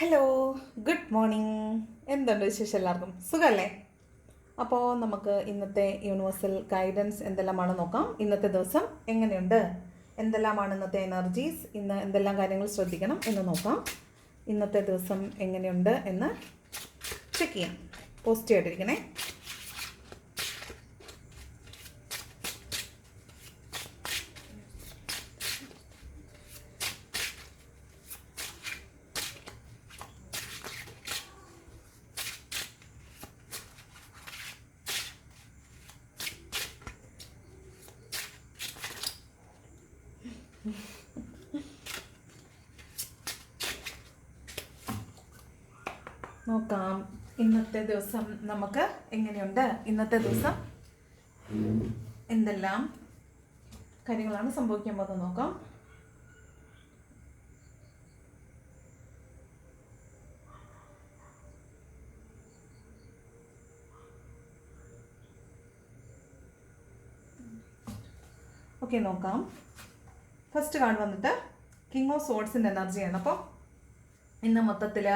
Hello good morning എന്തുണ്ട് വിശേഷം എല്ലാവർക്കും? സുഖമല്ലേ അപ്പോൾ നമുക്ക് ഇന്നത്തെ യൂണിവേഴ്സൽ ഗൈഡൻസ് എന്തെല്ലാമാണ് നോക്കാം. ഇന്നത്തെ ദിവസം എങ്ങനെയുണ്ട്? എന്തെല്ലാമാണ് ഇന്നത്തെ എനർജീസ് ഇന്ന് എന്തെല്ലാം കാര്യങ്ങൾ ശ്രദ്ധിക്കണം എന്ന് നോക്കാം. ഇന്നത്തെ ദിവസം എങ്ങനെയുണ്ട് എന്ന് ചെക്ക് ചെയ്യാം. പോസ്റ്റ് ആയിട്ടിരിക്കണേ നോക്കാം. ഇന്നത്തെ ദിവസം നമുക്ക് എങ്ങനെയുണ്ട്? ഇന്നത്തെ ദിവസം എന്തെല്ലാം കാര്യങ്ങളാണ് സംഭവിക്കാൻ പോകുന്നത് നോക്കാം. ഓക്കെ നോക്കാം. ഫസ്റ്റ് കാർഡ് വന്നിട്ട് കിങ് ഓഫ് സോഡ്സിന്റെ എനർജിയാണ് അപ്പോൾ ഇന്ന് മൊത്തത്തിൽ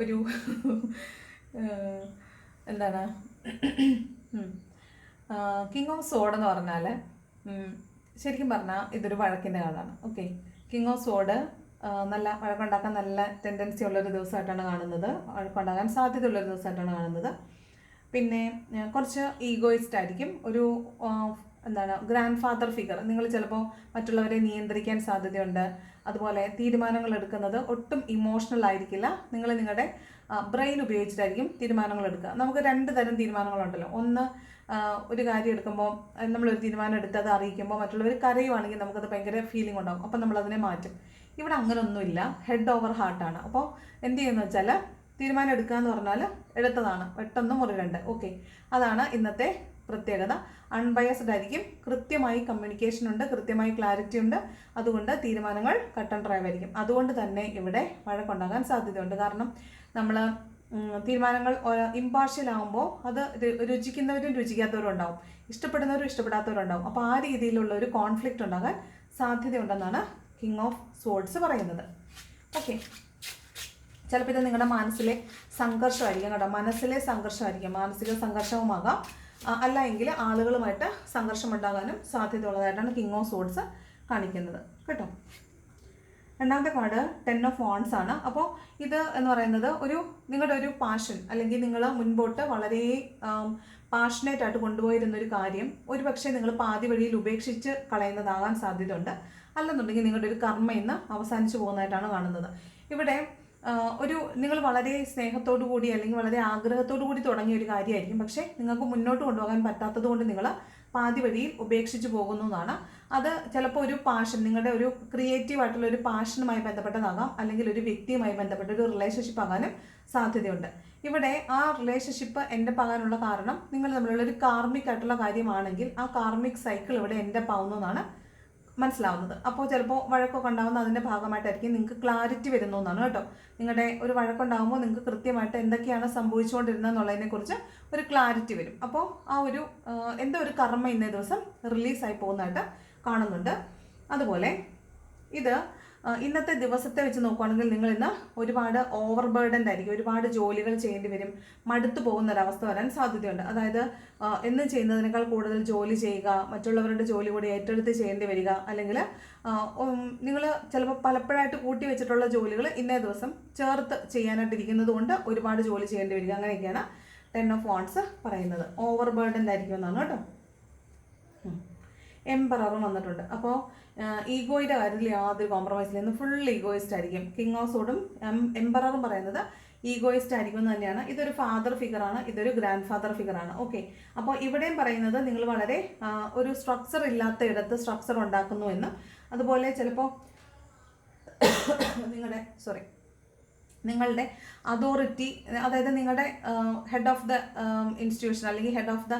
ഒരു എന്താണ്? കിങ് ഓഫ് സോഡ് എന്ന് പറഞ്ഞാൽ ശരിക്കും പറഞ്ഞാൽ ഇതൊരു വഴക്കിന്റെ കാർഡാണ് ഓക്കെ കിങ് ഓഫ് സോഡ് നല്ല വഴക്കുണ്ടാക്കാൻ നല്ല ടെൻഡൻസി ഉള്ളൊരു ദിവസമായിട്ടാണ് കാണുന്നത്. വഴക്കുണ്ടാകാൻ സാധ്യതയുള്ളൊരു ദിവസമായിട്ടാണ് കാണുന്നത്. പിന്നെ കുറച്ച് ഈഗോയിസ്റ്റ് ആയിരിക്കും. ഒരു എന്താണ് ഗ്രാൻഡ് ഫാദർ ഫിഗർ നിങ്ങൾ ചിലപ്പോൾ മറ്റുള്ളവരെ നിയന്ത്രിക്കാൻ സാധ്യതയുണ്ട്. അതുപോലെ തീരുമാനങ്ങൾ എടുക്കുന്നത് ഒട്ടും ഇമോഷണൽ ആയിരിക്കില്ല. നിങ്ങൾ നിങ്ങളുടെ ബ്രെയിൻ ഉപയോഗിച്ചിട്ടായിരിക്കും തീരുമാനങ്ങൾ എടുക്കുക. നമുക്ക് രണ്ട് തരം തീരുമാനങ്ങളുണ്ടല്ലോ. ഒന്ന് ഒരു കാര്യം എടുക്കുമ്പോൾ നമ്മളൊരു തീരുമാനം എടുത്ത് അത് അറിയിക്കുമ്പോൾ മറ്റുള്ളവർ കരയുവാണെങ്കിൽ നമുക്കത് ഭയങ്കര ഫീലിംഗ് ഉണ്ടാകും അപ്പം നമ്മളതിനെ മാറ്റും. ഇവിടെ അങ്ങനൊന്നുമില്ല. ഹെഡ് ഓവർ ഹാർട്ടാണ് അപ്പോൾ എന്ത് ചെയ്യുന്നു വെച്ചാൽ തീരുമാനം എടുക്കുക എന്ന് പറഞ്ഞാൽ എടുത്തതാണ്. പെട്ടെന്ന് മുറിരണ്ട് ഓക്കെ അതാണ് ഇന്നത്തെ പ്രത്യേകത. അൺബയസ്ഡ് ആയിരിക്കും. കൃത്യമായി കമ്മ്യൂണിക്കേഷൻ ഉണ്ട് കൃത്യമായി ക്ലാരിറ്റി ഉണ്ട്. അതുകൊണ്ട് തീരുമാനങ്ങൾ കട്ടൺ ഡ്രൈവ് ആയിരിക്കും. അതുകൊണ്ട് തന്നെ ഇവിടെ വഴക്കുണ്ടാകാൻ സാധ്യതയുണ്ട്. കാരണം നമ്മൾ തീരുമാനങ്ങൾ ഇമ്പാർഷ്യൽ ആകുമ്പോൾ അത് രുചിക്കുന്നവരും രുചിക്കാത്തവരും ഉണ്ടാവും. ഇഷ്ടപ്പെടുന്നവരും ഇഷ്ടപ്പെടാത്തവരും ഉണ്ടാവും. അപ്പോൾ ആ രീതിയിലുള്ള ഒരു കോൺഫ്ലിക്റ്റ് ഉണ്ടാകാൻ സാധ്യതയുണ്ടെന്നാണ് കിങ് ഓഫ് സോഡ്സ് പറയുന്നത്. ഓക്കെ ചിലപ്പോൾ ഇത് നിങ്ങളുടെ മനസ്സിലെ സംഘർഷമായിരിക്കും കേട്ടോ. മനസ്സിലെ സംഘർഷമായിരിക്കും. മാനസിക സംഘർഷവുമാകാം. അല്ല എങ്കിൽ ആളുകളുമായിട്ട് സംഘർഷം ഉണ്ടാകാനും സാധ്യതയുള്ളതായിട്ടാണ് കിങ് ഓഫ് സോഡ്സ് കാണിക്കുന്നത്. കേട്ടോ? രണ്ടാമത്തെ കാർഡ് ടെൻ ഓഫ് വോൺസ് ആണ്. അപ്പോൾ ഇത് എന്ന് പറയുന്നത് ഒരു നിങ്ങളുടെ ഒരു പാഷൻ അല്ലെങ്കിൽ നിങ്ങൾ മുൻപോട്ട് വളരെ പാഷനേറ്റ് ആയിട്ട് കൊണ്ടുപോയിരുന്ന ഒരു കാര്യം ഒരു പക്ഷേ നിങ്ങൾ പാതി വഴിയിൽ ഉപേക്ഷിച്ച് കളയുന്നതാകാൻ സാധ്യതയുണ്ട്. അല്ലെന്നുണ്ടെങ്കിൽ നിങ്ങളുടെ ഒരു കർമ്മ ഇന്ന് അവസാനിച്ചു പോകുന്നതായിട്ടാണ് കാണുന്നത്. ഇവിടെ ഒരു നിങ്ങൾ വളരെ സ്നേഹത്തോടു കൂടി അല്ലെങ്കിൽ വളരെ ആഗ്രഹത്തോടു കൂടി തുടങ്ങിയ ഒരു കാര്യമായിരിക്കും. പക്ഷേ നിങ്ങൾക്ക് മുന്നോട്ട് കൊണ്ടുപോകാൻ പറ്റാത്തത് കൊണ്ട് നിങ്ങൾ പാതി വഴിയിൽ ഉപേക്ഷിച്ച് പോകുന്നു എന്നാണ്. അത് ചിലപ്പോൾ ഒരു പാഷൻ നിങ്ങളുടെ ഒരു ക്രിയേറ്റീവ് ആയിട്ടുള്ള ഒരു പാഷനുമായി ബന്ധപ്പെട്ടതാകാം അല്ലെങ്കിൽ ഒരു വ്യക്തിയുമായി ബന്ധപ്പെട്ട ഒരു റിലേഷൻഷിപ്പ് ആകാനും സാധ്യതയുണ്ട്. ഇവിടെ ആ റിലേഷൻഷിപ്പ് എന്റെ ആകാനുള്ള കാരണം നിങ്ങൾ തമ്മിലുള്ള ഒരു കാർമിക് ആയിട്ടുള്ള കാര്യമാണെങ്കിൽ ആ കാർമിക് സൈക്കിൾ ഇവിടെ എന്റെ ആവുന്നതാണ് മനസ്സിലാവുന്നത്. അപ്പോൾ ചിലപ്പോൾ വഴക്കൊക്കെ ഉണ്ടാകുന്ന അതിന്റെ ഭാഗമായിട്ടായിരിക്കും നിങ്ങൾക്ക് ക്ലാരിറ്റി വരുന്നു എന്നാണ് കേട്ടോ. നിങ്ങളുടെ ഒരു വഴക്കുണ്ടാകുമ്പോൾ നിങ്ങൾക്ക് കൃത്യമായിട്ട് എന്തൊക്കെയാണ് സംഭവിച്ചുകൊണ്ടിരുന്നത് എന്നുള്ളതിനെക്കുറിച്ച് ഒരു ക്ലാരിറ്റി വരും. അപ്പോൾ ആ ഒരു എന്തോ ഒരു കർമ്മ ഇന്നേ ദിവസം റിലീസായി പോകുന്നതായിട്ട് കാണുന്നുണ്ട്. അതുപോലെ ഇത് ഇന്നത്തെ ദിവസത്തെ വെച്ച് നോക്കുകയാണെങ്കിൽ നിങ്ങൾ ഇന്ന് ഒരുപാട് ഓവർ ബേർഡൻ ആയിരിക്കും. ഒരുപാട് ജോലികൾ ചെയ്യേണ്ടി വരും. മടുത്തു പോകുന്ന ഒരവസ്ഥ വരാൻ സാധ്യതയുണ്ട്. അതായത് എന്നും ചെയ്യുന്നതിനേക്കാൾ കൂടുതൽ ജോലി ചെയ്യുക മറ്റുള്ളവരുടെ ജോലി കൂടി ഏറ്റെടുത്ത് ചെയ്യേണ്ടി വരിക അല്ലെങ്കിൽ നിങ്ങൾ ചിലപ്പോൾ പലപ്പോഴായിട്ട് കൂട്ടി വെച്ചിട്ടുള്ള ജോലികൾ ഇന്നേ ദിവസം ചേർത്ത് ചെയ്യാനായിട്ടിരിക്കുന്നത് കൊണ്ട് ഒരുപാട് ജോലി ചെയ്യേണ്ടി വരിക. അങ്ങനെയൊക്കെയാണ് ടെൻ ഓഫ് വാൺസ് പറയുന്നത്. ഓവർ ബേർഡൻ ആയിരിക്കും എന്നാണ് കേട്ടോ. എംപററും വന്നിട്ടുണ്ട്. അപ്പോൾ ഈഗോയുടെ കാര്യത്തിൽ യാതൊരു കോംപ്രമൈസില്ല ഇന്ന് ഫുൾ ഈഗോയിസ്റ്റ് ആയിരിക്കും. കിങ് ഓഫ് സോഡും എംപററും പറയുന്നത് ഈഗോയിസ്റ്റ് ആയിരിക്കും എന്ന് തന്നെയാണ്. ഇതൊരു ഫാദർ ഫിഗറാണ് ഇതൊരു ഗ്രാൻഡ് ഫാദർ ഫിഗറാണ് ഓക്കെ അപ്പോൾ ഇവിടെയും പറയുന്നത് നിങ്ങൾ വളരെ ഒരു സ്ട്രക്ചർ ഇല്ലാത്ത ഇടത്ത് സ്ട്രക്ചർ ഉണ്ടാക്കുന്നു എന്ന്. അതുപോലെ ചിലപ്പോൾ നിങ്ങളുടെ സോറി നിങ്ങളുടെ അതോറിറ്റി അതായത് നിങ്ങളുടെ ഹെഡ് ഓഫ് ദ ഇൻസ്റ്റിറ്റ്യൂഷൻ അല്ലെങ്കിൽ ഹെഡ് ഓഫ് ദ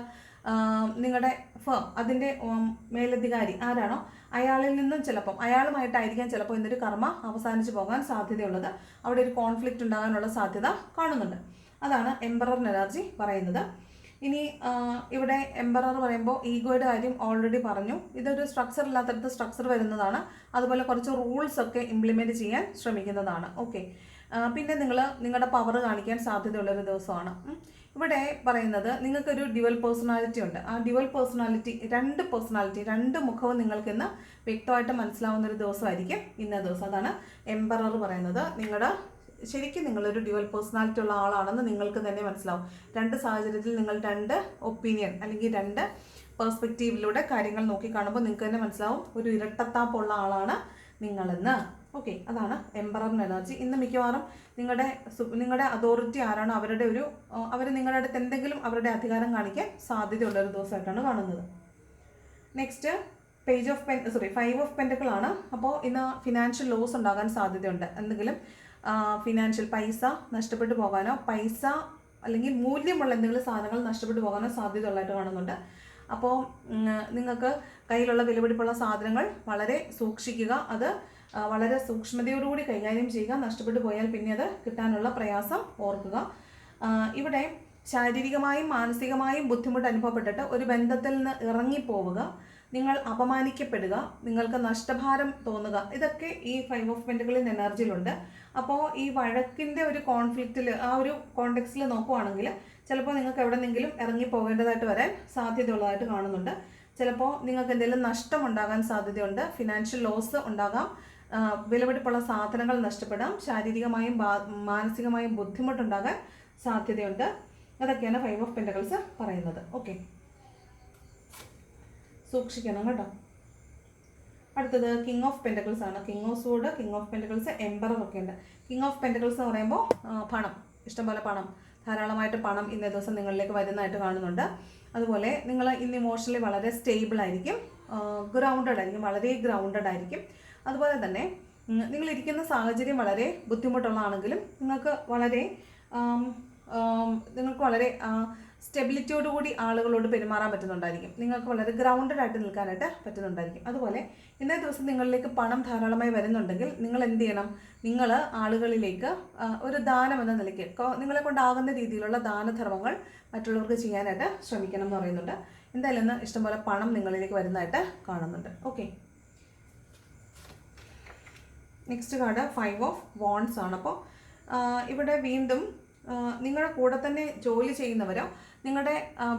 നിങ്ങളുടെ ഫേം അതിന്റെ മേലധികാരി ആരാണോ അയാളിൽ നിന്നും ചിലപ്പം അയാളുമായിട്ടായിരിക്കാം ചിലപ്പോൾ ഇന്നൊരു കർമ്മ അവസാനിച്ചു പോകാൻ സാധ്യതയുള്ളത്. അവിടെ ഒരു കോൺഫ്ലിക്റ്റ് ഉണ്ടാകാനുള്ള സാധ്യത കാണുന്നുണ്ട്. അതാണ് എംബറർ എനർജി പറയുന്നത്. ഇനി ഇവിടെ എംബറർ പറയുമ്പോൾ ഈഗോയുടെ കാര്യം ഓൾറെഡി പറഞ്ഞു. ഇതൊരു സ്ട്രക്ചർ ഇല്ലാത്തടത്ത് സ്ട്രക്ചർ വരുന്നതാണ്. അതുപോലെ കുറച്ച് റൂൾസ് ഒക്കെ ഇംപ്ലിമെന്റ് ചെയ്യാൻ ശ്രമിക്കുന്നതാണ്. ഓക്കെ പിന്നെ നിങ്ങൾ നിങ്ങളുടെ പവർ കാണിക്കാൻ സാധ്യതയുള്ളൊരു ദിവസമാണ്. ഇവിടെ പറയുന്നത് നിങ്ങൾക്കൊരു ഡ്യുവൽ പേഴ്സണാലിറ്റി ഉണ്ട്. ആ ഡ്യുവൽ പേഴ്സണാലിറ്റി രണ്ട് പേഴ്സണാലിറ്റി രണ്ട് മുഖവും നിങ്ങൾക്ക് ഇന്ന് വ്യക്തമായിട്ട് മനസ്സിലാവുന്ന ഒരു ദിവസമായിരിക്കും ഇന്ന ദിവസം. അതാണ് എംബറർ പറയുന്നത്. നിങ്ങളുടെ ശരിക്കും നിങ്ങളൊരു ഡ്യുവൽ പേഴ്സണാലിറ്റി ഉള്ള ആളാണെന്ന് നിങ്ങൾക്ക് തന്നെ മനസ്സിലാവും. രണ്ട് സാഹചര്യത്തിൽ നിങ്ങൾ രണ്ട് ഒപ്പീനിയൻ അല്ലെങ്കിൽ രണ്ട് പെർസ്പെക്റ്റീവിലൂടെ കാര്യങ്ങൾ നോക്കി കാണുമ്പോൾ നിങ്ങൾക്ക് തന്നെ മനസ്സിലാവും. ഒരു ഇരട്ടത്താപ്പുള്ള ആളാണ് നിങ്ങളെന്ന്. ഓക്കെ അതാണ് എംബററിന്റെ എനർജി ഇന്ന് മിക്കവാറും നിങ്ങളുടെ നിങ്ങളുടെ അതോറിറ്റി ആരാണോ അവരുടെ ഒരു അവർ നിങ്ങളുടെ അടുത്ത് എന്തെങ്കിലും അവരുടെ അധികാരം കാണിക്കാൻ സാധ്യതയുള്ള ഒരു ദിവസമായിട്ടാണ് കാണുന്നത്. Next page of pen sorry five of pentacle ആണ്. അപ്പോൾ ഇന്ന് ഫിനാൻഷ്യൽ ലോസ് ഉണ്ടാകാൻ സാധ്യതയുണ്ട്. എന്തെങ്കിലും ഫിനാൻഷ്യൽ പൈസ നഷ്ടപ്പെട്ടു പോകാനോ പൈസ അല്ലെങ്കിൽ മൂല്യമുള്ള എന്തെങ്കിലും സാധനങ്ങൾ നഷ്ടപ്പെട്ടു പോകാനോ സാധ്യതയുള്ളതായിട്ട് കാണുന്നുണ്ട്. അപ്പോൾ നിങ്ങൾക്ക് കയ്യിലുള്ള വിലപിടിപ്പുള്ള സാധനങ്ങൾ വളരെ സൂക്ഷിക്കുക. അത് വളരെ സൂക്ഷ്മതയോടുകൂടി കൈകാര്യം ചെയ്യുക നഷ്ടപ്പെട്ടു പോയാൽ പിന്നെ അത് കിട്ടാനുള്ള പ്രയാസം ഓർക്കുക. ഇവിടെ ശാരീരികമായും മാനസികമായും ബുദ്ധിമുട്ട് അനുഭവപ്പെട്ടിട്ട് ഒരു ബന്ധത്തിൽ നിന്ന് ഇറങ്ങിപ്പോവുക നിങ്ങൾ അപമാനിക്കപ്പെടുക നിങ്ങൾക്ക് നഷ്ടഭാരം തോന്നുക ഇതൊക്കെ ഈ ഫൈവ് ഓഫ് പെന്റുകളിൽ എനർജിയിലുണ്ട് അപ്പോൾ ഈ വഴക്കിന്റെ ഒരു കോൺഫ്ലിക്റ്റിൽ ആ ഒരു കോണ്ടെക്സ്റ്റിൽ നോക്കുവാണെങ്കിൽ ചിലപ്പോൾ നിങ്ങൾക്ക് എവിടെന്നെങ്കിലും ഇറങ്ങി പോകേണ്ടതായിട്ട് വരാൻ സാധ്യതയുള്ളതായിട്ട് കാണുന്നുണ്ട്. ചിലപ്പോൾ നിങ്ങൾക്ക് എന്തെങ്കിലും നഷ്ടം ഉണ്ടാകാൻ സാധ്യതയുണ്ട് ഫിനാൻഷ്യൽ ലോസ് ഉണ്ടാകാം വിലപിടിപ്പുള്ള സാധനങ്ങൾ നഷ്ടപ്പെടാം. ശാരീരികമായും മാനസികമായും ബുദ്ധിമുട്ടുണ്ടാകാൻ സാധ്യതയുണ്ട്. അതൊക്കെയാണ് ഫൈവ് ഓഫ് പെന്റകൾസ് പറയുന്നത്. ഓക്കെ സൂക്ഷിക്കണം കേട്ടോ. അടുത്തത് കിങ് ഓഫ് പെന്റക്കിൾസ് ആണ്. King of swords king of pentacles emperor ഒക്കെ ഉണ്ട്. കിങ് ഓഫ് പെന്റക്കിൾസ് എന്ന് പറയുമ്പോൾ പണം. ഇഷ്ടംപോലെ പണം. ധാരാളമായിട്ട് പണം ഇന്നേ ദിവസം നിങ്ങളിലേക്ക് വരുന്നതായിട്ട് കാണുന്നുണ്ട്. അതുപോലെ നിങ്ങൾ ഇന്ന് ഇമോഷണലി വളരെ സ്റ്റേബിൾ ആയിരിക്കും. ഗ്രൗണ്ടഡ് ആയിരിക്കും. വളരെ ഗ്രൗണ്ടഡ് ആയിരിക്കും. അതുപോലെ തന്നെ നിങ്ങളിരിക്കുന്ന സാഹചര്യം വളരെ ബുദ്ധിമുട്ടുള്ളതാണെങ്കിലും നിങ്ങൾക്ക് വളരെ നിങ്ങൾക്ക് വളരെ സ്റ്റെബിലിറ്റിയോടുകൂടി ആളുകളോട് പെരുമാറാൻ പറ്റുന്നുണ്ടായിരിക്കും. നിങ്ങൾക്ക് വളരെ ഗ്രൗണ്ടഡ് ആയിട്ട് നിൽക്കാനായിട്ട് പറ്റുന്നുണ്ടായിരിക്കും. അതുപോലെ ഇന്നേ ദിവസം നിങ്ങളിലേക്ക് പണം ധാരാളമായി വരുന്നുണ്ടെങ്കിൽ നിങ്ങൾ എന്ത് ചെയ്യണം? നിങ്ങൾ ആളുകളിലേക്ക് ഒരു ദാനം എന്ന നിലയ്ക്ക് നിങ്ങളെ കൊണ്ടാകുന്ന രീതിയിലുള്ള ദാനധർമ്മങ്ങൾ മറ്റുള്ളവർക്ക് ചെയ്യാനായിട്ട് ശ്രമിക്കണം എന്ന് പറയുന്നുണ്ട്. എന്തായാലും ഇഷ്ടംപോലെ പണം നിങ്ങളിലേക്ക് വരുന്നതായിട്ട് കാണുന്നുണ്ട്. Okay. Next card five of wands ആണ്. അപ്പോൾ ഇവിടെ വീണ്ടും നിങ്ങളുടെ കൂടെ തന്നെ ജോലി ചെയ്യുന്നവരോ നിങ്ങളുടെ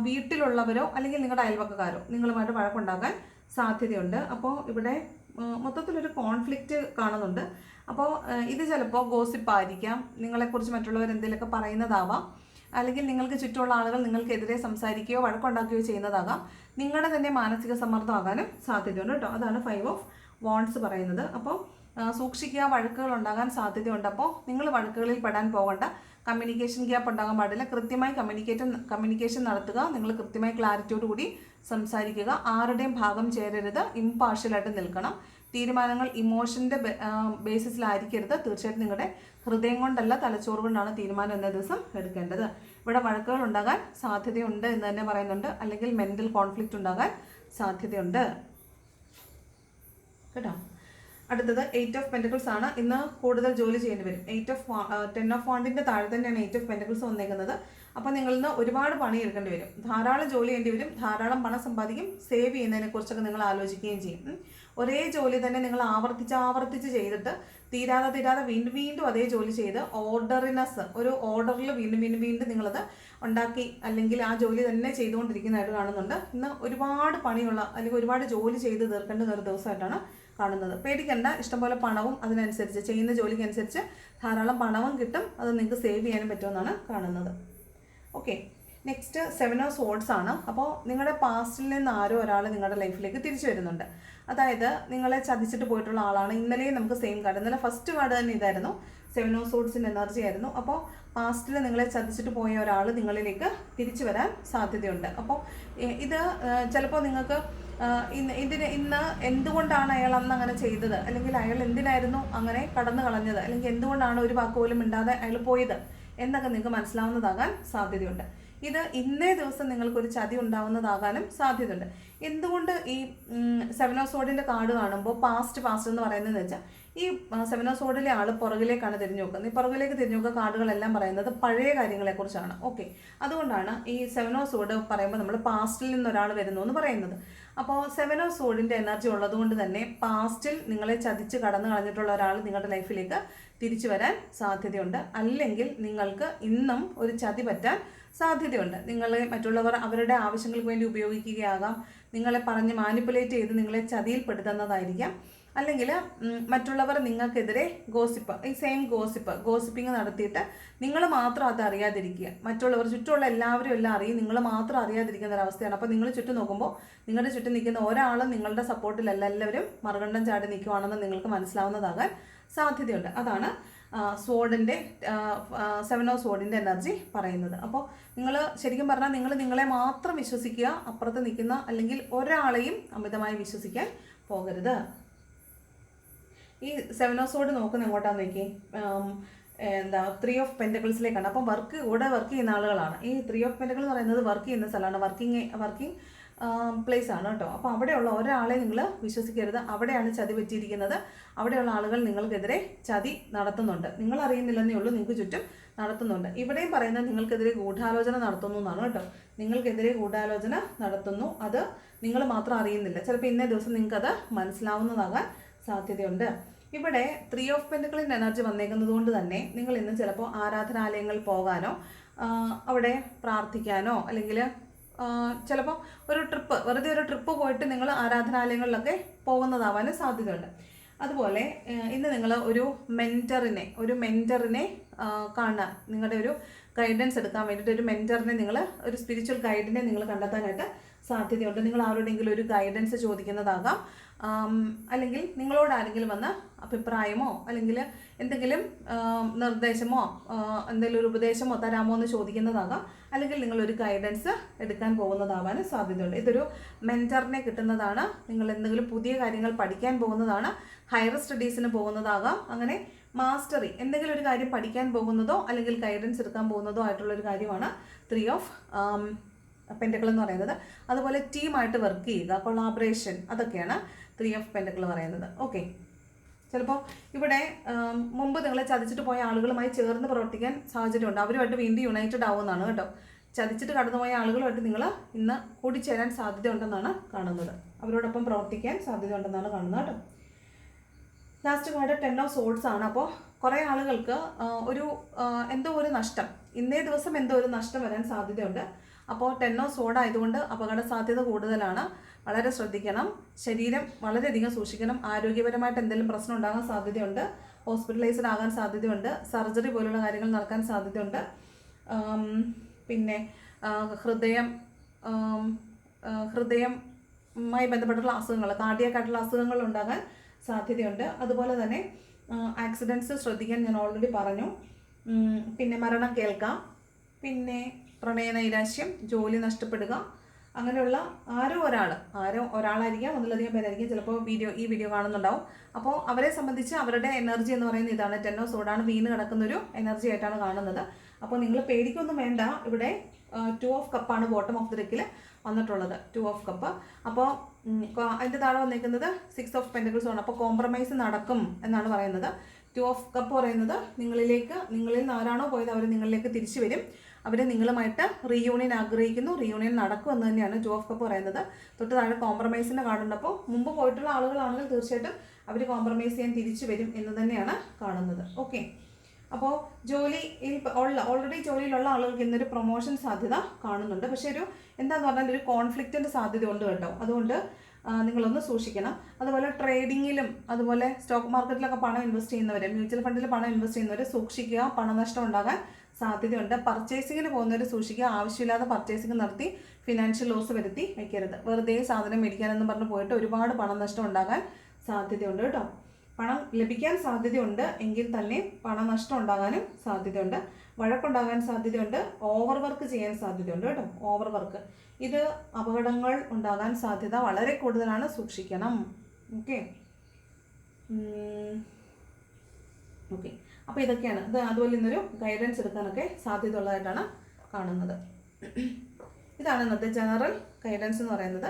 വീട്ടിലുള്ളവരോ അല്ലെങ്കിൽ നിങ്ങളുടെ അയൽവക്കക്കാരോ നിങ്ങളുമായിട്ട് വഴക്കുണ്ടാക്കാൻ സാധ്യതയുണ്ട്. അപ്പോൾ ഇവിടെ മൊത്തത്തിലൊരു കോൺഫ്ലിക്റ്റ് കാണുന്നുണ്ട്. അപ്പോൾ ഇത് ചിലപ്പോൾ ഗോസിപ്പായിരിക്കാം നിങ്ങളെക്കുറിച്ച് മറ്റുള്ളവർ എന്തെങ്കിലുമൊക്കെ പറയുന്നതാവാം. അല്ലെങ്കിൽ നിങ്ങൾക്ക് ചുറ്റുമുള്ള ആളുകൾ നിങ്ങൾക്കെതിരെ സംസാരിക്കുകയോ വഴക്കുണ്ടാക്കുകയോ ചെയ്യുന്നതാകാം. നിങ്ങളുടെ തന്നെ മാനസിക സമ്മർദ്ദമാകാനും സാധ്യതയുണ്ട് കേട്ടോ. അതാണ് ഫൈവ് ഓഫ് വോൺസ് പറയുന്നത്. അപ്പോൾ സൂക്ഷിക്കുക വഴക്കുകൾ ഉണ്ടാകാൻ സാധ്യതയുണ്ട്. അപ്പോൾ നിങ്ങൾ വഴക്കുകളിൽ പെടാൻ പോകണ്ട. കമ്മ്യൂണിക്കേഷൻ ഗ്യാപ്പ് ഉണ്ടാകാൻ പാടില്ല. കൃത്യമായി കമ്മ്യൂണിക്കേറ്റ് കമ്മ്യൂണിക്കേഷൻ നടത്തുക. നിങ്ങൾ കൃത്യമായി ക്ലാരിറ്റിയോട് കൂടി സംസാരിക്കുക. ആരുടെയും ഭാഗം ചേരരുത്. ഇമ്പാർഷ്യലായിട്ട് നിൽക്കണം. തീരുമാനങ്ങൾ ഇമോഷന്റെ ബേസിസിലായിരിക്കരുത് തീർച്ചയായിട്ടും നിങ്ങളുടെ ഹൃദയം കൊണ്ടല്ല തലച്ചോറ് കൊണ്ടാണ് തീരുമാനം എന്ന ദിവസം എടുക്കേണ്ടത്. ഇവിടെ വഴക്കുകൾ ഉണ്ടാകാൻ സാധ്യതയുണ്ട് എന്ന് തന്നെ പറയുന്നുണ്ട്. അല്ലെങ്കിൽ മെന്റൽ കോൺഫ്ലിക്റ്റ് ഉണ്ടാകാൻ സാധ്യതയുണ്ട്. കേട്ടോ? അടുത്തത് എയ്റ്റ് ഓഫ് പെന്റക്കിൾസ് ആണ്. ഇന്ന് കൂടുതൽ ജോലി ചെയ്യേണ്ടി വരും. എയ്റ്റ് ഓഫ് ടെൻ ഓഫ് വാണ്ടിന്റെ താഴെ തന്നെയാണ് എയ്റ്റ് ഓഫ് പെന്റക്കിൾസ് വന്നേക്കുന്നത്. അപ്പോൾ നിങ്ങൾ ഇന്ന് ഒരുപാട് പണി എടുക്കേണ്ടി വരും. ധാരാളം ജോലി ചെയ്യേണ്ടി വരും. ധാരാളം പണം സമ്പാദിക്കും. സേവ് ചെയ്യുന്നതിനെ കുറിച്ചൊക്കെ നിങ്ങൾ ആലോചിക്കുകയും ചെയ്യും. ഒരേ ജോലി തന്നെ നിങ്ങൾ ആവർത്തിച്ച് ആവർത്തിച്ച് ചെയ്തിട്ട് തീരാതെ തീരാതെ വീണ്ടും വീണ്ടും അതേ ജോലി ചെയ്ത് ഓർഡറിനെസ് ഒരു ഓർഡറിൽ വീണ്ടും വീണ്ടും വീണ്ടും നിങ്ങളത് ഉണ്ടാക്കി അല്ലെങ്കിൽ ആ ജോലി തന്നെ ചെയ്തുകൊണ്ടിരിക്കുന്നതായിട്ട് കാണുന്നുണ്ട്. ഇന്ന് ഒരുപാട് പണിയുള്ള അല്ലെങ്കിൽ ഒരുപാട് ജോലി ചെയ്ത് തീർക്കേണ്ടുന്ന ഒരു ദിവസമായിട്ടാണ് കാണുന്നത്. പേടിക്കണ്ട. ഇഷ്ടംപോലെ പണവും അതിനനുസരിച്ച് ചെയ്യുന്ന ജോലിക്കനുസരിച്ച് ധാരാളം പണവും കിട്ടും. അത് നിങ്ങൾക്ക് സേവ് ചെയ്യാനും പറ്റുമെന്നാണ് കാണുന്നത്. Okay next seven of swords ആണ്. അപ്പോൾ നിങ്ങളുടെ പാസ്റ്റിൽ നിന്ന് ആരോ ഒരാൾ നിങ്ങളുടെ ലൈഫിലേക്ക് തിരിച്ചു വരുന്നുണ്ട്. അതായത് നിങ്ങളെ ചതിച്ചിട്ട് പോയിട്ടുള്ള ആളാണ്. ഇന്നലെയും നമുക്ക് സെയിം കാർഡ് ഇന്നലെ ഫസ്റ്റ് കാർഡ് തന്നെ ഇതായിരുന്നു. സെവൻ ഓഫ് സോഡ്സിന്റെ എനർജി ആയിരുന്നു. അപ്പോൾ പാസ്റ്റിൽ നിങ്ങളെ ചതിച്ചിട്ട് പോയ ഒരാൾ നിങ്ങളിലേക്ക് തിരിച്ചു വരാൻ സാധ്യതയുണ്ട്. അപ്പോൾ ഇത് ചിലപ്പോൾ നിങ്ങൾക്ക് ഇന്ന് ഇതിന് ഇന്ന് എന്തുകൊണ്ടാണ് അയാൾ അന്ന് അങ്ങനെ ചെയ്തത്? അല്ലെങ്കിൽ അയാൾ എന്തിനായിരുന്നു അങ്ങനെ കടന്നു കളഞ്ഞത്? അല്ലെങ്കിൽ എന്തുകൊണ്ടാണ് ഒരു വാക്ക് പോലും മിണ്ടാതെ അയാൾ പോയത്? എന്നൊക്കെ നിങ്ങൾക്ക് മനസ്സിലാവുന്നതാകാൻ സാധ്യതയുണ്ട്. ഇത് ഇന്നേ ദിവസം നിങ്ങൾക്ക് നിങ്ങൾക്കൊരു ചതി ഉണ്ടാവുന്നതാകാനും സാധ്യതയുണ്ട്. എന്തുകൊണ്ട് ഈ സെവൻ ഓഫ് സോഡിന്റെ കാർഡ് കാണുമ്പോൾ പാസ്റ്റ് പാസ്റ്റ് എന്ന് പറയുന്നതെന്ന് വെച്ചാൽ ഈ സെവൻ ഓഫ് സോഡിലെ ആൾ പുറകിലേക്കാണ് തിരിഞ്ഞു നോക്കുന്നത്. ഈ പുറകിലേക്ക് തിരിഞ്ഞു നോക്കുക കാർഡുകളെല്ലാം പറയുന്നത് പഴയ കാര്യങ്ങളെക്കുറിച്ചാണ്. ഓക്കെ അതുകൊണ്ടാണ് ഈ സെവൻ ഓഫ് സോഡ് പറയുമ്പോൾ നമ്മൾ പാസ്റ്റിൽ നിന്ന് ഒരാൾ വരുന്നു എന്ന് പറയുന്നത് അപ്പോൾ ഓഫ് സോഡിന്റെ എനർജി ഉള്ളതുകൊണ്ട് തന്നെ പാസ്റ്റിൽ നിങ്ങളെ ചതിച്ച് കടന്നു കളഞ്ഞിട്ടുള്ള ഒരാൾ നിങ്ങളുടെ ലൈഫിലേക്ക് തിരിച്ചു വരാൻ സാധ്യതയുണ്ട്. അല്ലെങ്കിൽ നിങ്ങൾക്ക് ഇന്നും ഒരു ചതി പറ്റാൻ സാധ്യതയുണ്ട്. നിങ്ങളെ മറ്റുള്ളവർ അവരുടെ ആവശ്യങ്ങൾക്ക് വേണ്ടി ഉപയോഗിക്കുകയാകാം. നിങ്ങളെ പറഞ്ഞ് മാനിപ്പുലേറ്റ് ചെയ്ത് നിങ്ങളെ ചതിയിൽപ്പെടുത്തുന്നതായിരിക്കാം. അല്ലെങ്കിൽ മറ്റുള്ളവർ നിങ്ങൾക്കെതിരെ ഗോസിപ്പ് ഈ സെയിം ഗോസിപ്പ് ഗോസിപ്പിംഗ് നടത്തിയിട്ട് നിങ്ങൾ മാത്രം അത് അറിയാതിരിക്കുക. മറ്റുള്ളവർ ചുറ്റുമുള്ള എല്ലാവരും എല്ലാം അറിയും. നിങ്ങൾ മാത്രം അറിയാതിരിക്കുന്ന ഒരവസ്ഥയാണ്. അപ്പോൾ നിങ്ങൾ ചുറ്റും നോക്കുമ്പോൾ നിങ്ങളുടെ ചുറ്റും നിൽക്കുന്ന ഒരാളും നിങ്ങളുടെ സപ്പോർട്ടിലല്ല എല്ലാവരും മറുകണ്ഠം ചാടി നിൽക്കുവാണെന്ന് നിങ്ങൾക്ക് മനസ്സിലാവുന്നതാകാൻ സാധ്യതയുണ്ട്. അതാണ് സോഡിന്റെ സെവൻ ഓഫ് സോഡിന്റെ എനർജി പറയുന്നത്. അപ്പോൾ നിങ്ങൾ ശരിക്കും പറഞ്ഞാൽ നിങ്ങൾ നിങ്ങളെ മാത്രം വിശ്വസിക്കുക അപ്പുറത്ത് നിൽക്കുന്ന അല്ലെങ്കിൽ ഒരാളെയും അമിതമായി വിശ്വസിക്കാൻ പോകരുത്. ഈ സെവൻ ഓഫ് സോഡ് നോക്കുന്ന എങ്ങോട്ടാന്ന് നോക്കി എന്താ ത്രീ ഓഫ് പെന്റക്കിൾസിലേക്കാണ് അപ്പം വർക്ക് കൂടെ വർക്ക് ചെയ്യുന്ന ആളുകളാണ്. ഈ ത്രീ ഓഫ് പെന്റക്കിൾ എന്ന് പറയുന്നത് വർക്ക് ചെയ്യുന്ന സ്ഥലമാണ്. വർക്കിംഗ് വർക്കിംഗ് പ്ലേസ് ആണ് കേട്ടോ. അപ്പോൾ അവിടെയുള്ള ഒരാളെ നിങ്ങൾ വിശ്വസിക്കരുത്. അവിടെയാണ് ചതി പറ്റിയിരിക്കുന്നത്. അവിടെയുള്ള ആളുകൾ നിങ്ങൾക്കെതിരെ ചതി നടത്തുന്നുണ്ട്. നിങ്ങൾ അറിയുന്നില്ലെന്നേ ഉള്ളൂ നിങ്ങൾക്ക് ചുറ്റും നടത്തുന്നുണ്ട്. ഇവിടെയും പറയുന്നത് നിങ്ങൾക്കെതിരെ ഗൂഢാലോചന നടത്തുന്നു എന്നാണ് കേട്ടോ. നിങ്ങൾക്കെതിരെ ഗൂഢാലോചന നടത്തുന്നു. അത് നിങ്ങൾ മാത്രം അറിയുന്നില്ല. ചിലപ്പോൾ ഇന്നേ ദിവസം നിങ്ങൾക്കത് മനസ്സിലാവുന്നതാകാൻ സാധ്യതയുണ്ട്. ഇവിടെ ത്രീ ഓഫ് പെന്റുകളിന്റെ എനർജി വന്നേക്കുന്നത് കൊണ്ട് തന്നെ നിങ്ങൾ ഇന്ന് ചിലപ്പോൾ ആരാധനാലയങ്ങൾ പോകാനോ അവിടെ പ്രാർത്ഥിക്കാനോ അല്ലെങ്കിൽ ചിലപ്പോൾ ഒരു ട്രിപ്പ് വെറുതെ ഒരു ട്രിപ്പ് പോയിട്ട് നിങ്ങൾ ആരാധനാലയങ്ങളിലൊക്കെ പോകുന്നതാവാനും സാധ്യതയുണ്ട്. അതുപോലെ ഇന്ന് നിങ്ങൾ ഒരു മെന്ററിനെ ഒരു മെന്ററിനെ കാണാൻ നിങ്ങളുടെ ഒരു ഗൈഡൻസ് എടുക്കാൻ വേണ്ടിയിട്ട് ഒരു മെന്ററിനെ നിങ്ങൾ ഒരു സ്പിരിച്വൽ ഗൈഡിനെ നിങ്ങൾ കണ്ടെത്താനായിട്ട് സാധ്യതയുണ്ട്. നിങ്ങൾ ആരോടെങ്കിലും ഒരു ഗൈഡൻസ് ചോദിക്കുന്നതാകാം. അല്ലെങ്കിൽ നിങ്ങളോട് ആരെങ്കിലും വന്ന് അഭിപ്രായമോ അല്ലെങ്കിൽ എന്തെങ്കിലും നിർദ്ദേശമോ എന്തെങ്കിലും ഒരു ഉപദേശമോ തരാമോ എന്ന് ചോദിക്കുന്നതാകാം. അല്ലെങ്കിൽ നിങ്ങളൊരു ഗൈഡൻസ് എടുക്കാൻ പോകുന്നതാവാൻ സാധ്യതയുണ്ട്. ഇതൊരു മെന്ററിനെ കിട്ടുന്നതാണ്. നിങ്ങൾ എന്തെങ്കിലും പുതിയ കാര്യങ്ങൾ പഠിക്കാൻ പോകുന്നതാണ്. ഹയർ സ്റ്റഡീസിന് പോകുന്നതാകാം. അങ്ങനെ മാസ്റ്ററി എന്തെങ്കിലും ഒരു കാര്യം പഠിക്കാൻ പോകുന്നതോ അല്ലെങ്കിൽ ഗൈഡൻസ് എടുക്കാൻ പോകുന്നതോ ആയിട്ടുള്ള ഒരു കാര്യമാണ് ത്രീ ഓഫ് പെന്റക്കിൾ എന്ന് പറയുന്നത്. അതുപോലെ ടീമായിട്ട് വർക്ക് ചെയ്യുക കൊളാബറേഷൻ അതൊക്കെയാണ് ത്രീ ഓഫ് പെന്റക്കിൾ പറയുന്നത്. ഓക്കെ ചിലപ്പോൾ ഇവിടെ മുമ്പ് നിങ്ങളെ ചതിച്ചിട്ട് പോയ ആളുകളുമായി ചേർന്ന് പ്രവർത്തിക്കാൻ സാഹചര്യമുണ്ട്. അവരുമായിട്ട് വീണ്ടും യുണൈറ്റഡ് ആവുമെന്നാണ് കേട്ടോ. ചതിച്ചിട്ട് കടന്നുപോയ ആളുകളുമായിട്ട് നിങ്ങൾ ഇന്ന് കൂടിച്ചേരാൻ സാധ്യതയുണ്ടെന്നാണ് കാണുന്നത്. അവരോടൊപ്പം പ്രവർത്തിക്കാൻ സാധ്യതയുണ്ടെന്നാണ് കാണുന്നത് കേട്ടോ. Last card ten of swords ആണ്. അപ്പോൾ കുറേ ആളുകൾക്ക് ഒരു എന്തോ ഒരു നഷ്ടം. ഇന്നേ ദിവസം എന്തോ ഒരു നഷ്ടം വരാൻ സാധ്യതയുണ്ട്. അപ്പോൾ ടെന്നോ സോഡ ആയതുകൊണ്ട് അപകട സാധ്യത കൂടുതലാണ്. വളരെ ശ്രദ്ധിക്കണം. ശരീരം വളരെയധികം സൂക്ഷിക്കണം. ആരോഗ്യപരമായിട്ട് എന്തെങ്കിലും പ്രശ്നം ഉണ്ടാകാൻ സാധ്യതയുണ്ട്. ഹോസ്പിറ്റലൈസ്ഡ് ആകാൻ സാധ്യതയുണ്ട്. സർജറി പോലുള്ള കാര്യങ്ങൾ നടക്കാൻ സാധ്യതയുണ്ട്. പിന്നെ ഹൃദയം ഹൃദയമായി ബന്ധപ്പെട്ടുള്ള അസുഖങ്ങൾ കാർഡിയക്കായിട്ടുള്ള അസുഖങ്ങൾ ഉണ്ടാകാൻ സാധ്യതയുണ്ട്. അതുപോലെ തന്നെ ആക്സിഡൻസ് ശ്രദ്ധിക്കാൻ ഞാൻ ഓൾറെഡി പറഞ്ഞു. പിന്നെ മരണം കേൾക്കാം. പിന്നെ പ്രണയ നൈരാശ്യം ജോലി നഷ്ടപ്പെടുക അങ്ങനെയുള്ള ആരോ ഒരാൾ ആരോ ഒരാളായിരിക്കാം ഒന്നിലധികം പേരായിരിക്കും. ചിലപ്പോൾ വീഡിയോ ഈ വീഡിയോ കാണുന്നുണ്ടാവും. അപ്പോൾ അവരെ സംബന്ധിച്ച് അവരുടെ എനർജി എന്ന് പറയുന്നത് ഇതാണ്. ടെന്നോ സോഡാണ് വീണ് കിടക്കുന്ന ഒരു എനർജി ആയിട്ടാണ് കാണുന്നത്. അപ്പോൾ നിങ്ങൾ പേടിക്കൊന്നും വേണ്ട. ഇവിടെ ടു ഓഫ് കപ്പാണ് ബോട്ടം ഓഫ് ദി ഡെക്കിൽ വന്നിട്ടുള്ളത്. Two of cup. അപ്പോൾ അതിന്റെ താഴെ വന്നിരിക്കുന്നത് സിക്സ് ഓഫ് പെന്റക്കിൾസ് ആണ്. അപ്പോൾ കോംപ്രമൈസ് നടക്കും എന്നാണ് പറയുന്നത്. ടു ഓഫ് കപ്പ് പറയുന്നത് നിങ്ങളിലേക്ക് നിങ്ങളിൽ നിന്ന് ആരാണോ പോയത് അവർ നിങ്ങളിലേക്ക് തിരിച്ചു വരും. അവർ നിങ്ങളുമായിട്ട് റീയൂണിയൻ ആഗ്രഹിക്കുന്നു റീയൂണിയൻ നടക്കുമെന്ന് തന്നെയാണ് ജോഫ് കപ്പ് പറയുന്നത്. തൊട്ട് താഴെ കോംപ്രമൈസിന്റെ കാർഡുണ്ട് മുമ്പ് പോയിട്ടുള്ള ആളുകളാണെങ്കിൽ തീർച്ചയായിട്ടും അവർ കോംപ്രമൈസ് ചെയ്യാൻ തിരിച്ചു വരും എന്ന് തന്നെയാണ് കാണുന്നത്. ഓക്കെ അപ്പോൾ ജോലിയിൽ ഉള്ള ഓൾറെഡി ജോലിയിലുള്ള ആളുകൾക്ക് ഇന്നൊരു പ്രൊമോഷൻ സാധ്യത കാണുന്നുണ്ട്. പക്ഷേ ഒരു എന്താന്ന് പറഞ്ഞാൽ ഒരു കോൺഫ്ലിക്റ്റിന്റെ സാധ്യത ഉണ്ട് കേട്ടോ. അതുകൊണ്ട് നിങ്ങളൊന്ന് സൂക്ഷിക്കണം. അതുപോലെ ട്രേഡിങ്ങിലും അതുപോലെ സ്റ്റോക്ക് മാർക്കറ്റിലൊക്കെ പണം ഇൻവെസ്റ്റ് ചെയ്യുന്നവർ മ്യൂച്വൽ ഫണ്ടിൽ പണം ഇൻവെസ്റ്റ് ചെയ്യുന്നവർ സൂക്ഷിക്കുക. പണനഷ്ടം ഉണ്ടാകാൻ സാധ്യതയുണ്ട്. പർച്ചേസിങ്ങിന് പോകുന്നവർ സൂക്ഷിക്കുക. ആവശ്യമില്ലാതെ പർച്ചേസിങ് നടത്തി ഫിനാൻഷ്യൽ ലോസ് വരുത്തി വയ്ക്കരുത് വെറുതെ സാധനം മേടിക്കാനെന്ന് പറഞ്ഞ് പോയിട്ട് ഒരുപാട് പണം നഷ്ടം ഉണ്ടാകാൻ സാധ്യതയുണ്ട് കേട്ടോ. പണം ലഭിക്കാൻ സാധ്യതയുണ്ട്. എങ്കിൽ തന്നെ പണനഷ്ടം ഉണ്ടാകാനും സാധ്യതയുണ്ട്. വഴക്കുണ്ടാകാൻ സാധ്യതയുണ്ട്. ഓവർ വർക്ക് ചെയ്യാൻ സാധ്യതയുണ്ട് കേട്ടോ. ഓവർ വർക്ക് ഇത് അപകടങ്ങൾ ഉണ്ടാകാൻ സാധ്യത വളരെ കൂടുതലാണ്. സൂക്ഷിക്കണം. ഓക്കെ ഓക്കെ അപ്പോൾ ഇതൊക്കെയാണ്. ഇത് അതുപോലെ ഇന്നൊരു ഗൈഡൻസ് എടുക്കാനൊക്കെ സാധ്യത ഉള്ളതായിട്ടാണ് കാണുന്നത്. ഇതാണ് ഇന്നത്തെ ജനറൽ ഗൈഡൻസ് എന്ന് പറയുന്നത്.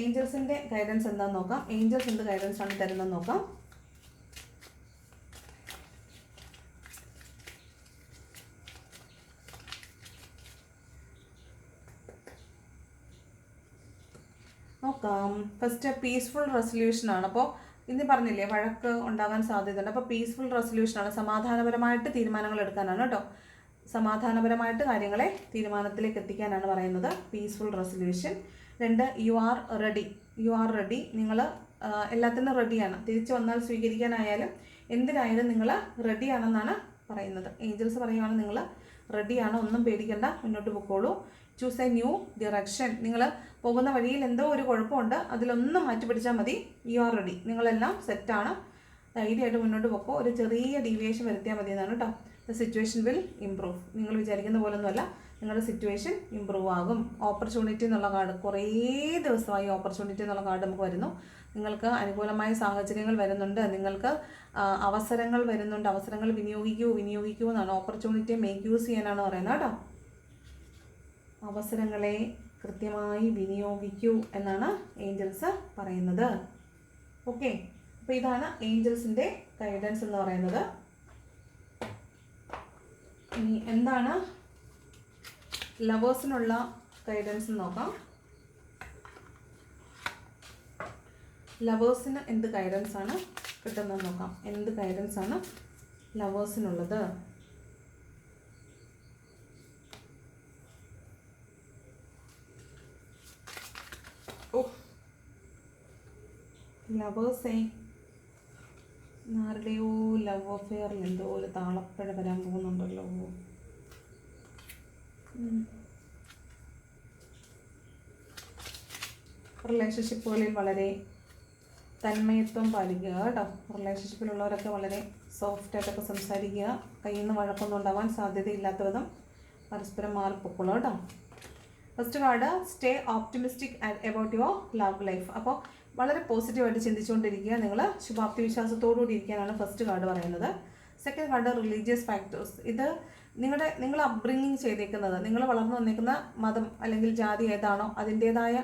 ഏഞ്ചൽസിന്റെ ഗൈഡൻസ് എന്താണെന്ന് നോക്കാം. ഏഞ്ചൽസ് എന്ത് ഗൈഡൻസ് ആണ് തരുന്നതെന്ന് നോക്കാം. നോക്കാം. ഫസ്റ്റ് പീസ്ഫുൾ റെസൊല്യൂഷൻ ആണ്. അപ്പോൾ ഇന്ന് പറഞ്ഞില്ലേ വഴക്ക് ഉണ്ടാകാൻ സാധ്യതയുണ്ട്. അപ്പോൾ പീസ്ഫുൾ റെസൊല്യൂഷനാണ് സമാധാനപരമായിട്ട് തീരുമാനങ്ങൾ എടുക്കാനാണ് കേട്ടോ. സമാധാനപരമായിട്ട് കാര്യങ്ങളെ തീരുമാനത്തിലേക്ക് എത്തിക്കാനാണ് പറയുന്നത് പീസ്ഫുൾ റെസൊല്യൂഷൻ രണ്ട് you are ready you are ready നിങ്ങൾ എല്ലാത്തിനും റെഡിയാണ് തിരിച്ചു വന്നാൽ സ്വീകരിക്കാനായാലും എന്തിനായാലും നിങ്ങൾ റെഡിയാണെന്നാണ് പറയുന്നത്. ഏഞ്ചൽസ് പറയുകയാണ് നിങ്ങൾ റെഡിയാണ് ഒന്നും പേടിക്കേണ്ട. മുന്നോട്ട് പൊക്കോളൂ. ചൂസ് എ ന്യൂ ഡിറക്ഷൻ നിങ്ങൾ പോകുന്ന വഴിയിൽ എന്തോ ഒരു കുഴപ്പമുണ്ട് അതിലൊന്നും മാറ്റി പിടിച്ചാൽ മതി. യു ആർ റെഡി നിങ്ങളെല്ലാം സെറ്റാണ് ധൈര്യമായിട്ട് മുന്നോട്ട് പോക്കോ. ഒരു ചെറിയ ഡീവിയേഷൻ വരുത്തിയാൽ മതി എന്നാണ് കേട്ടോ ദ സിറ്റുവേഷൻ വിൽ ഇംപ്രൂവ് നിങ്ങൾ വിചാരിക്കുന്ന പോലെ ഒന്നുമല്ല നിങ്ങളുടെ സിറ്റുവേഷൻ ഇമ്പ്രൂവ് ആകും. ഓപ്പർച്യൂണിറ്റി എന്നുള്ള കാർഡ് കുറേ ദിവസമായി ഓപ്പർച്യൂണിറ്റി എന്നുള്ള കാർഡ് നമുക്ക് വരുന്നു. നിങ്ങൾക്ക് അനുകൂലമായ സാഹചര്യങ്ങൾ വരുന്നുണ്ട്. നിങ്ങൾക്ക് അവസരങ്ങൾ വരുന്നുണ്ട്. അവസരങ്ങൾ വിനിയോഗിക്കൂ വിനിയോഗിക്കൂ എന്നാണ്. ഓപ്പർച്യൂണിറ്റി മേക്ക് യൂസ് ചെയ്യാനാണ് പറയുന്നത് കേട്ടോ അവസരങ്ങളെ കൃത്യമായി വിനിയോഗിക്കൂ എന്നാണ് ഏഞ്ചൽസ് പറയുന്നത്. ഓക്കെ അപ്പോൾ ഇതാണ് ഏഞ്ചൽസിന്റെ ഗൈഡൻസ് എന്ന് പറയുന്നത്. ഇനി എന്താണ് ലവേഴ്സിനുള്ള ഗൈഡൻസ് നോക്കാം. ലവേഴ്സിന് എന്ത് ഗൈഡൻസ് ആണ് കിട്ടുന്നത് നോക്കാം. എന്ത് ഗൈഡൻസ് ആണ് ലവേഴ്സിനുള്ളത് ലവേഴ്സേ ആരുടെയോ ലവ് അഫെയറിൽ എന്തോ ഒരു താളപ്പഴ വരാൻ പോകുന്നുണ്ടല്ലോ റിലേഷൻഷിപ്പ് റിലേഷൻഷിപ്പുകളിൽ വളരെ തന്മയത്വം പാലിക്കുക കേട്ടോ. റിലേഷൻഷിപ്പിലുള്ളവരൊക്കെ വളരെ സോഫ്റ്റായിട്ടൊക്കെ സംസാരിക്കുക. കയ്യിൽ നിന്ന് വഴക്കൊന്നും ഉണ്ടാവാൻ സാധ്യതയില്ലാത്ത വിധം പരസ്പരം മാറിപ്പോക്കുള്ളൂ കേട്ടോ. First card stay optimistic about your love life അപ്പോൾ വളരെ പോസിറ്റീവായിട്ട് ചിന്തിച്ചുകൊണ്ടിരിക്കുക നിങ്ങൾ ശുഭാപ്തി വിശ്വാസത്തോടുകൂടി ഇരിക്കാനാണ് ഫസ്റ്റ് കാർഡ് പറയുന്നത്. സെക്കൻഡ് കാർഡ് റിലീജിയസ് ഫാക്ടേഴ്സ് ഇത് നിങ്ങളുടെ നിങ്ങൾ അപ്ബ്രിങ്ങിങ് ചെയ്തേക്കുന്നത് നിങ്ങൾ വളർന്നു വന്നേക്കുന്ന മതം അല്ലെങ്കിൽ ജാതി ഏതാണോ അതിന്റേതായ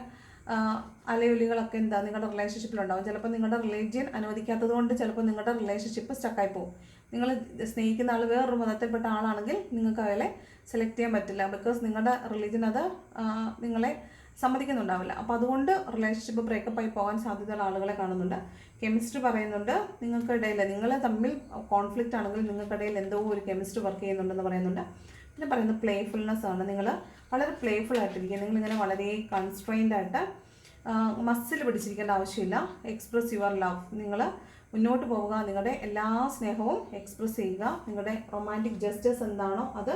അലയൊലികളൊക്കെ എന്താ നിങ്ങളുടെ റിലേഷൻഷിപ്പിലുണ്ടാവും ചിലപ്പോൾ നിങ്ങളുടെ റിലീജിയൻ അനുവദിക്കാത്തത് കൊണ്ട് ചിലപ്പോൾ നിങ്ങളുടെ റിലേഷൻഷിപ്പ് സ്റ്റക്കായി പോകും. നിങ്ങൾ സ്നേഹിക്കുന്ന ആൾ വേറൊരു മതത്തിൽപ്പെട്ട ആളാണെങ്കിൽ നിങ്ങൾക്ക് അയാളെ സെലക്ട് ചെയ്യാൻ പറ്റില്ല. ബിക്കോസ് നിങ്ങളുടെ റിലീജിയൻ അത് നിങ്ങളെ സമ്മതിക്കുന്നുണ്ടാവില്ല. അപ്പോൾ അതുകൊണ്ട് റിലേഷൻഷിപ്പ് ബ്രേക്കപ്പ് ആയി പോകാൻ സാധ്യതയുള്ള ആളുകളെ കാണുന്നുണ്ട്. കെമിസ്ട്രി പറയുന്നുണ്ട് നിങ്ങൾക്കിടയിൽ നിങ്ങൾ തമ്മിൽ കോൺഫ്ലിക്റ്റ് ആണെങ്കിൽ നിങ്ങൾക്കിടയിൽ എന്തോ ഒരു കെമിസ്ട്രി വർക്ക് ചെയ്യുന്നുണ്ടെന്ന് പറയുന്നുണ്ട്. പിന്നെ പറയുന്നത് പ്ലേഫുൾനെസ് ആണ്. നിങ്ങൾ വളരെ പ്ലേഫുൾ ആയിട്ടിരിക്കുക. നിങ്ങൾ ഇങ്ങനെ വളരെ കൺസ്ട്രെയിൻഡ് ആയിട്ട് മസിൽ പിടിച്ചിരിക്കേണ്ട ആവശ്യമില്ല. എക്സ്പ്രസ് യുവർ ലവ് നിങ്ങൾ മുന്നോട്ട് പോവുക. നിങ്ങളുടെ എല്ലാ സ്നേഹവും എക്സ്പ്രസ് ചെയ്യുക. നിങ്ങളുടെ റൊമാന്റിക് ജസ്റ്റസ് എന്താണോ അത്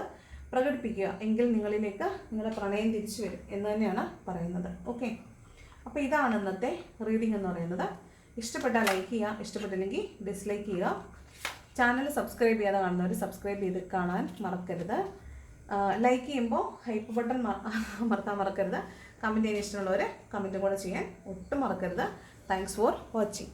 പ്രകടിപ്പിക്കുക എങ്കിൽ നിങ്ങളിലേക്ക് നിങ്ങളുടെ പ്രണയം തിരിച്ചു വരും എന്ന് തന്നെയാണ് പറയുന്നത്. ഓക്കെ അപ്പോൾ ഇതാണ് ഇന്നത്തെ റീഡിംഗ് എന്ന് പറയുന്നത്. ഇഷ്ടപ്പെട്ടാൽ ലൈക്ക് ചെയ്യുക ഇഷ്ടപ്പെട്ടില്ലെങ്കിൽ ഡിസ്ലൈക്ക് ചെയ്യുക. ചാനൽ സബ്സ്ക്രൈബ് ചെയ്യാതെ കാണുന്നവർ സബ്സ്ക്രൈബ് ചെയ്ത് കാണാൻ മറക്കരുത്. ലൈക്ക് ചെയ്യുമ്പോൾ ഹൈപ്പ് ബട്ടൺ മറക്കാൻ മറക്കരുത്. കമന്റ് ചെയ്യാൻ ഇഷ്ടമുള്ളവർ കമന്റും കൂടെ ചെയ്യാൻ ഒട്ടും മറക്കരുത്. Thanks for watching